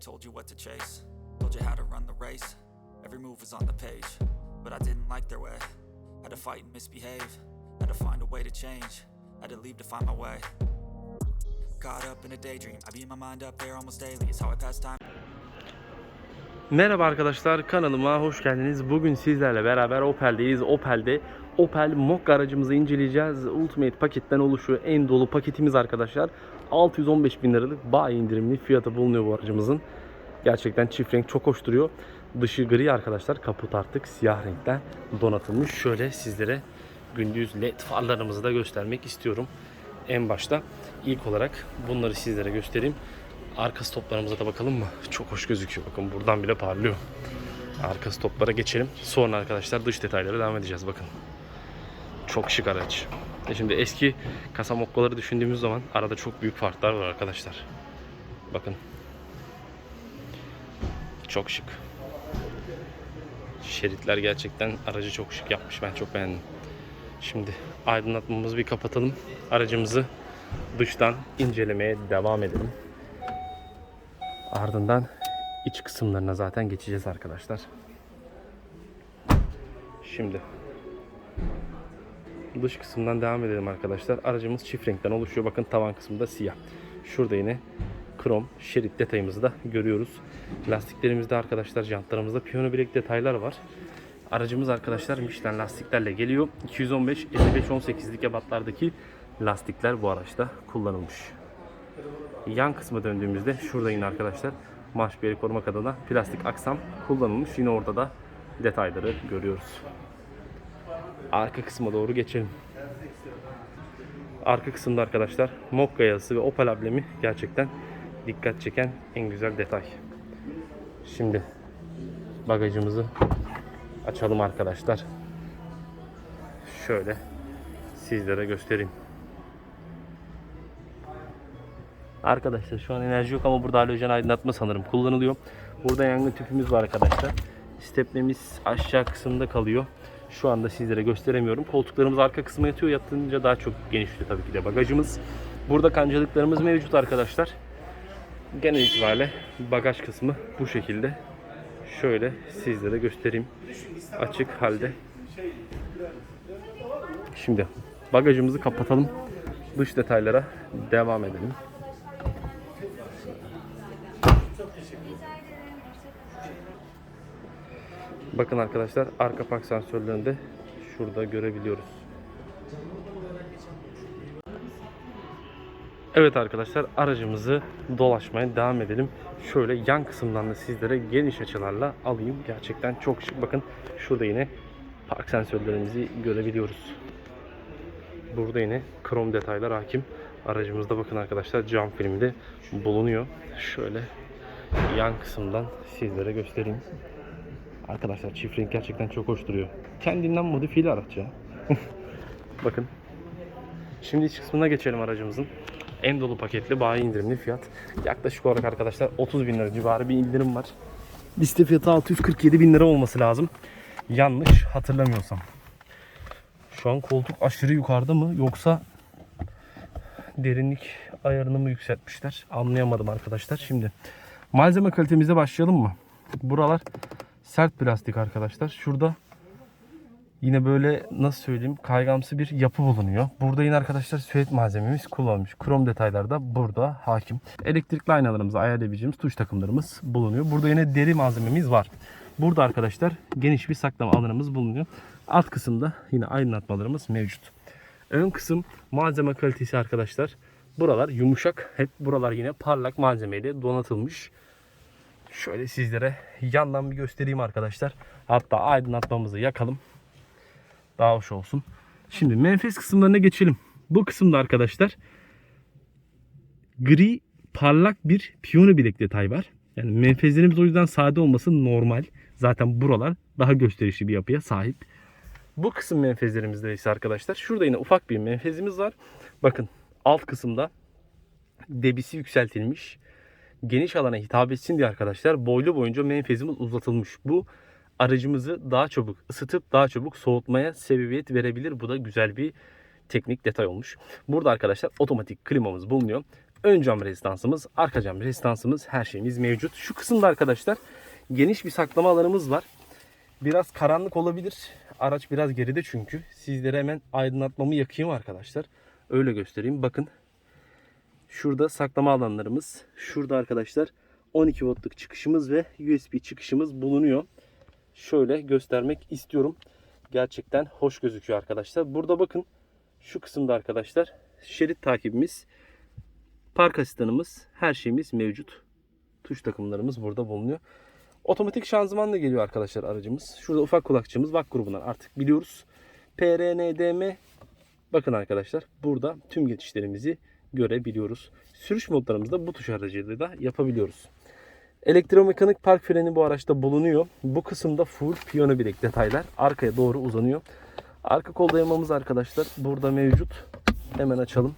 told you what to chase, told you how to run the race. Every move was on the page, but I didn't like their way. Had to fight and misbehave, had to find a way to change, had to leave to find my way. Caught up in a daydream, I beat my mind up there almost daily. It's how I pass time. Merhaba arkadaşlar kanalıma hoş geldiniz. Bugün sizlerle beraber Opel'deyiz. Opel'de Opel Mokka aracımızı inceleyeceğiz. Ultimate paketten oluşuyor. En dolu paketimiz arkadaşlar. 615 bin liralık bayi indirimli fiyatı bulunuyor bu aracımızın. Gerçekten çift renk çok hoş duruyor. Dışı gri arkadaşlar. Kaput artık siyah renkten donatılmış. Şöyle sizlere gündüz led farlarımızı da göstermek istiyorum. En başta ilk olarak bunları sizlere göstereyim. Arka stoplarımıza da bakalım mı? Çok hoş gözüküyor. Bakın buradan bile parlıyor. Arka stoplara geçelim. Sonra arkadaşlar dış detaylara devam edeceğiz. Bakın. Çok şık araç. E şimdi eski kasa mokkaları düşündüğümüz zaman arada çok büyük farklar var arkadaşlar. Bakın. Çok şık. Şeritler gerçekten aracı çok şık yapmış. Ben çok beğendim. Şimdi aydınlatmamızı bir kapatalım. Aracımızı dıştan incelemeye devam edelim. Ardından iç kısımlarına zaten geçeceğiz arkadaşlar. Şimdi dış kısımdan devam edelim arkadaşlar. Aracımız çift renkten oluşuyor. Bakın tavan kısmında siyah. Şurada yine krom şerit detayımızı da görüyoruz. Lastiklerimizde arkadaşlar jantlarımızda piyano bilek detaylar var. Aracımız arkadaşlar Michelin lastiklerle geliyor. 215 55 18'lik ebatlardaki lastikler bu araçta kullanılmış. Yan kısma döndüğümüzde şurada yine arkadaşlar marş beli korumak adına plastik aksam kullanılmış. Yine orada da detayları görüyoruz. Arka kısma doğru geçelim. Arka kısımda arkadaşlar Mokka yazısı ve Opel ablemi gerçekten dikkat çeken en güzel detay. Şimdi bagajımızı açalım arkadaşlar. Şöyle sizlere göstereyim. Arkadaşlar şu an enerji yok ama burada halojen aydınlatma sanırım kullanılıyor. Burada yangın tüpümüz var arkadaşlar. Stepnemiz aşağı kısımda kalıyor. Şu anda sizlere gösteremiyorum. Koltuklarımız arka kısma yatıyor. Yatınca daha çok genişliyor tabii ki de bagajımız. Burada kancalıklarımız mevcut arkadaşlar. Genel itibariyle bagaj kısmı bu şekilde. Şöyle sizlere göstereyim. Açık halde. Şimdi bagajımızı kapatalım. Dış detaylara devam edelim. Bakın arkadaşlar arka park sensörlerini de şurada görebiliyoruz. Evet arkadaşlar aracımızı dolaşmaya devam edelim. Şöyle yan kısımdan da sizlere geniş açılarla alayım. Gerçekten çok şık. Bakın şurada yine park sensörlerimizi görebiliyoruz. Burada yine krom detaylar hakim. Aracımızda bakın arkadaşlar cam filmi de bulunuyor. Şöyle yan kısımdan sizlere göstereyim. Arkadaşlar çift renk gerçekten çok hoş duruyor. Kendinden modifiyeli araç ya. Bakın. Şimdi iç kısmına geçelim aracımızın. En dolu paketli bayi indirimli fiyat. Yaklaşık olarak arkadaşlar 30 bin lira civarı bir indirim var. Liste fiyatı 647 bin lira olması lazım. Yanlış hatırlamıyorsam. Şu an koltuk aşırı yukarıda mı yoksa derinlik ayarını mı yükseltmişler? Anlayamadım arkadaşlar. Şimdi malzeme kalitemize başlayalım mı? Buralar sert plastik arkadaşlar. Şurada yine böyle nasıl söyleyeyim kaygamsı bir yapı bulunuyor. Burada yine arkadaşlar süet malzememiz kullanılmış. Krom detaylar da burada hakim. Elektrikli aynalarımızı ayarlayabileceğimiz tuş takımlarımız bulunuyor. Burada yine deri malzememiz var. Burada arkadaşlar geniş bir saklama alanımız bulunuyor. Alt kısımda yine aydınlatmalarımız mevcut. Ön kısım malzeme kalitesi arkadaşlar. Buralar yumuşak. Hep buralar yine parlak malzemeyle donatılmış. Şöyle sizlere yandan bir göstereyim arkadaşlar. Hatta aydınlatmamızı yakalım. Daha hoş olsun. Şimdi menfez kısımlarına geçelim. Bu kısımda arkadaşlar gri parlak bir piyano bilek detay var. Yani menfezlerimiz o yüzden sade olması normal. Zaten buralar daha gösterişli bir yapıya sahip. Bu kısım menfezlerimizde ise arkadaşlar şurada yine ufak bir menfezimiz var. Bakın alt kısımda debisi yükseltilmiş geniş alana hitap etsin diye arkadaşlar boylu boyunca menfezimiz uzatılmış. Bu aracımızı daha çabuk ısıtıp daha çabuk soğutmaya sebebiyet verebilir. Bu da güzel bir teknik detay olmuş. Burada arkadaşlar otomatik klimamız bulunuyor. ön cam rezistansımız, arka cam rezistansımız her şeyimiz mevcut. Şu kısımda arkadaşlar geniş bir saklama alanımız var. Biraz karanlık olabilir. Araç biraz geride çünkü. Sizlere hemen aydınlatmamı yakayım arkadaşlar. Öyle göstereyim. Bakın. Şurada saklama alanlarımız. Şurada arkadaşlar 12 voltluk çıkışımız ve USB çıkışımız bulunuyor. Şöyle göstermek istiyorum. Gerçekten hoş gözüküyor arkadaşlar. Burada bakın şu kısımda arkadaşlar şerit takibimiz, park asistanımız, her şeyimiz mevcut. Tuş takımlarımız burada bulunuyor. Otomatik şanzımanla geliyor arkadaşlar aracımız. Şurada ufak kulakçığımız VAK grubundan artık biliyoruz. PRNDM bakın arkadaşlar burada tüm geçişlerimizi görebiliyoruz. Sürüş modlarımızda bu tuş aracıyla da yapabiliyoruz. Elektromekanik park freni bu araçta bulunuyor. Bu kısımda full piyano bilek detaylar arkaya doğru uzanıyor. Arka kol dayamamız arkadaşlar burada mevcut. Hemen açalım.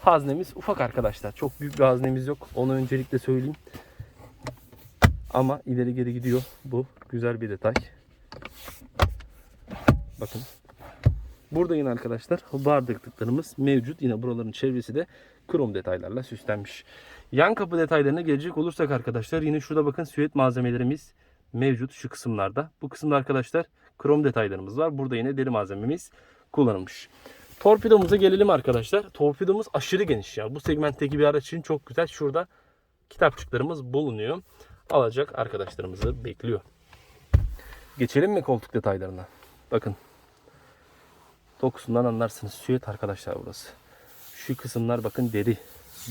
Haznemiz ufak arkadaşlar. Çok büyük bir haznemiz yok. Onu öncelikle söyleyeyim. Ama ileri geri gidiyor. Bu güzel bir detay. Bakın. Burada yine arkadaşlar bardaklıklarımız mevcut. Yine buraların çevresi de krom detaylarla süslenmiş. Yan kapı detaylarına gelecek olursak arkadaşlar yine şurada bakın süet malzemelerimiz mevcut şu kısımlarda. Bu kısımda arkadaşlar krom detaylarımız var. Burada yine deri malzememiz kullanılmış. Torpidomuza gelelim arkadaşlar. Torpidomuz aşırı geniş ya. Bu segmentteki bir araç için çok güzel. Şurada kitapçıklarımız bulunuyor. Alacak arkadaşlarımızı bekliyor. Geçelim mi koltuk detaylarına? Bakın. Dokusundan anlarsınız. Süet arkadaşlar burası. Şu kısımlar bakın deri.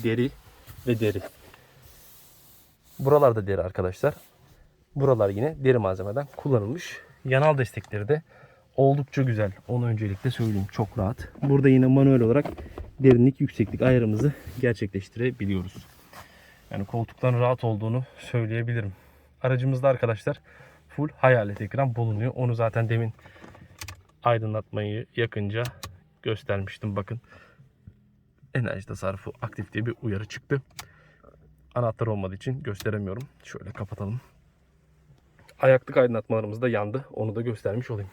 Deri ve deri. Buralarda deri arkadaşlar. Buralar yine deri malzemeden kullanılmış. Yanal destekleri de oldukça güzel. Onu öncelikle söyleyeyim. Çok rahat. Burada yine manuel olarak derinlik yükseklik ayarımızı gerçekleştirebiliyoruz. Yani koltukların rahat olduğunu söyleyebilirim. Aracımızda arkadaşlar full hayalet ekran bulunuyor. Onu zaten demin aydınlatmayı yakınca göstermiştim. Bakın enerji tasarrufu aktif diye bir uyarı çıktı. Anahtar olmadığı için gösteremiyorum. Şöyle kapatalım. Ayaklık aydınlatmalarımız da yandı. Onu da göstermiş olayım.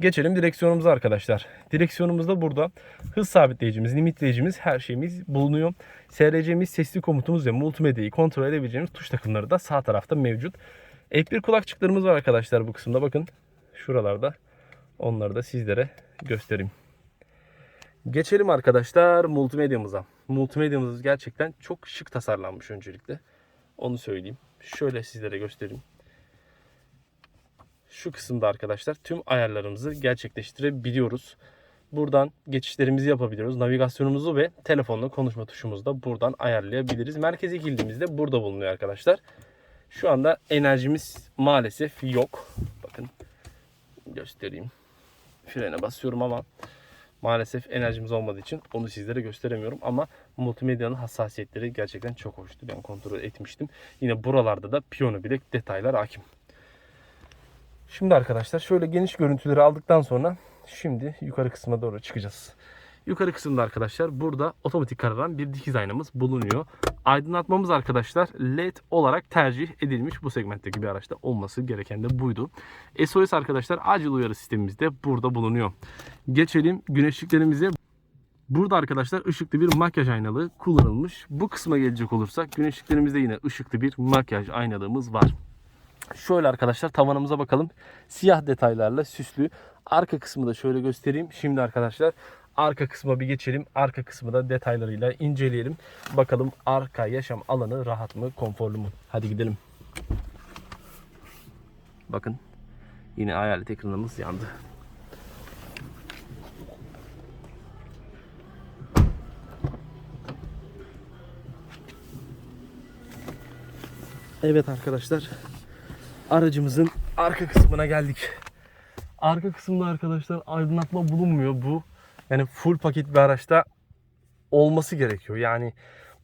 Geçelim direksiyonumuza arkadaşlar. Direksiyonumuzda burada hız sabitleyicimiz, limitleyicimiz her şeyimiz bulunuyor. SRC'miz, sesli komutumuz ve multimedyayı kontrol edebileceğimiz tuş takımları da sağ tarafta mevcut. F1 kulakçıklarımız var arkadaşlar bu kısımda. Bakın şuralarda. Onları da sizlere göstereyim. Geçelim arkadaşlar multimedyamıza. Multimedyamız gerçekten çok şık tasarlanmış öncelikle. Onu söyleyeyim. Şöyle sizlere göstereyim. Şu kısımda arkadaşlar tüm ayarlarımızı gerçekleştirebiliyoruz. Buradan geçişlerimizi yapabiliyoruz. Navigasyonumuzu ve telefonla konuşma tuşumuzu da buradan ayarlayabiliriz. Merkeze girdiğimizde burada bulunuyor arkadaşlar. Şu anda enerjimiz maalesef yok. Bakın göstereyim. Frene basıyorum ama maalesef enerjimiz olmadığı için onu sizlere gösteremiyorum. Ama multimedyanın hassasiyetleri gerçekten çok hoştu. Ben kontrol etmiştim. Yine buralarda da piyano bilek detaylar hakim. Şimdi arkadaşlar şöyle geniş görüntüleri aldıktan sonra şimdi yukarı kısma doğru çıkacağız. Yukarı kısımda arkadaşlar burada otomatik kararan bir dikiz aynamız bulunuyor. Aydınlatmamız arkadaşlar LED olarak tercih edilmiş bu segmentteki bir araçta olması gereken de buydu. SOS arkadaşlar acil uyarı sistemimiz de burada bulunuyor. Geçelim güneşliklerimize. Burada arkadaşlar ışıklı bir makyaj aynalığı kullanılmış. Bu kısma gelecek olursak güneşliklerimizde yine ışıklı bir makyaj aynalığımız var. Şöyle arkadaşlar tavanımıza bakalım. Siyah detaylarla süslü. Arka kısmı da şöyle göstereyim. Şimdi arkadaşlar arka kısma bir geçelim. Arka kısmı da detaylarıyla inceleyelim. Bakalım arka yaşam alanı rahat mı, konforlu mu? Hadi gidelim. Bakın yine hayalet ekranımız yandı. Evet arkadaşlar aracımızın arka kısmına geldik. Arka kısımda arkadaşlar aydınlatma bulunmuyor. Bu yani full paket bir araçta olması gerekiyor. Yani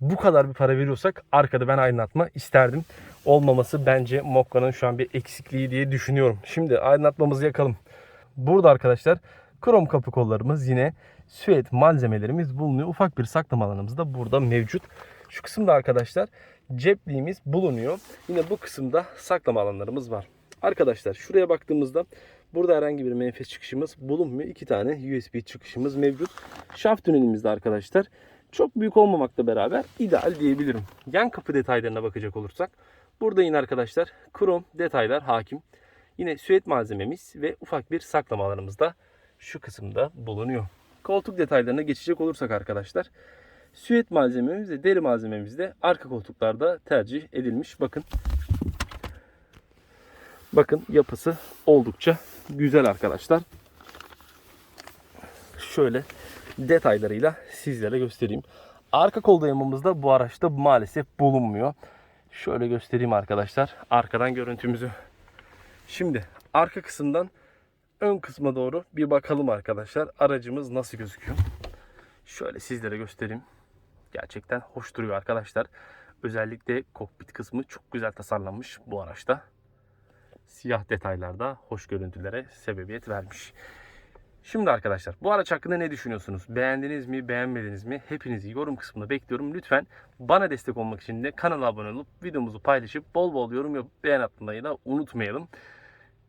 bu kadar bir para veriyorsak arkada ben aydınlatma isterdim. Olmaması bence Mokka'nın şu an bir eksikliği diye düşünüyorum. Şimdi aydınlatmamızı yakalım. Burada arkadaşlar krom kapı kollarımız yine süet malzemelerimiz bulunuyor. Ufak bir saklama alanımız da burada mevcut. Şu kısımda arkadaşlar cepliğimiz bulunuyor. Yine bu kısımda saklama alanlarımız var. Arkadaşlar şuraya baktığımızda burada herhangi bir menfez çıkışımız bulunmuyor. İki tane USB çıkışımız mevcut. Şaft tünelimizde arkadaşlar Çok büyük olmamakla beraber ideal diyebilirim. Yan kapı detaylarına bakacak olursak burada yine arkadaşlar krom detaylar hakim. Yine süet malzememiz ve ufak bir saklama alanımız da şu kısımda bulunuyor. Koltuk detaylarına geçecek olursak arkadaşlar süet malzememiz ve deri malzememiz de arka koltuklarda tercih edilmiş. Bakın. Bakın yapısı oldukça güzel arkadaşlar. Şöyle detaylarıyla sizlere göstereyim. Arka kol dayamamız da bu araçta maalesef bulunmuyor. Şöyle göstereyim arkadaşlar arkadan görüntümüzü. Şimdi arka kısımdan ön kısma doğru bir bakalım arkadaşlar. Aracımız nasıl gözüküyor? Şöyle sizlere göstereyim. Gerçekten hoş duruyor arkadaşlar. Özellikle kokpit kısmı çok güzel tasarlanmış bu araçta. Siyah detaylarda hoş görüntülere sebebiyet vermiş. Şimdi arkadaşlar bu araç hakkında ne düşünüyorsunuz? Beğendiniz mi, beğenmediniz mi? Hepinizi yorum kısmında bekliyorum. Lütfen bana destek olmak için de kanala abone olup videomuzu paylaşıp bol bol yorum yapıp beğen atmayı da unutmayalım.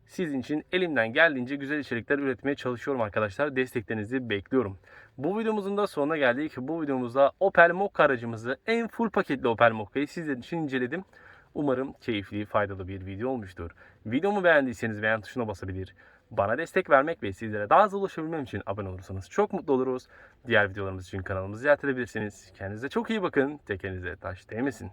Sizin için elimden geldiğince güzel içerikler üretmeye çalışıyorum arkadaşlar. Desteklerinizi bekliyorum. Bu videomuzun da sonuna geldik. Bu videomuzda Opel Mokka aracımızı en full paketli Opel Mokka'yı sizler için inceledim. Umarım keyifli, faydalı bir video olmuştur. Videomu beğendiyseniz beğen tuşuna basabilir. Bana destek vermek ve sizlere daha hızlı ulaşabilmem için abone olursanız çok mutlu oluruz. Diğer videolarımız için kanalımızı ziyaret edebilirsiniz. Kendinize çok iyi bakın. Tekerinize taş değmesin.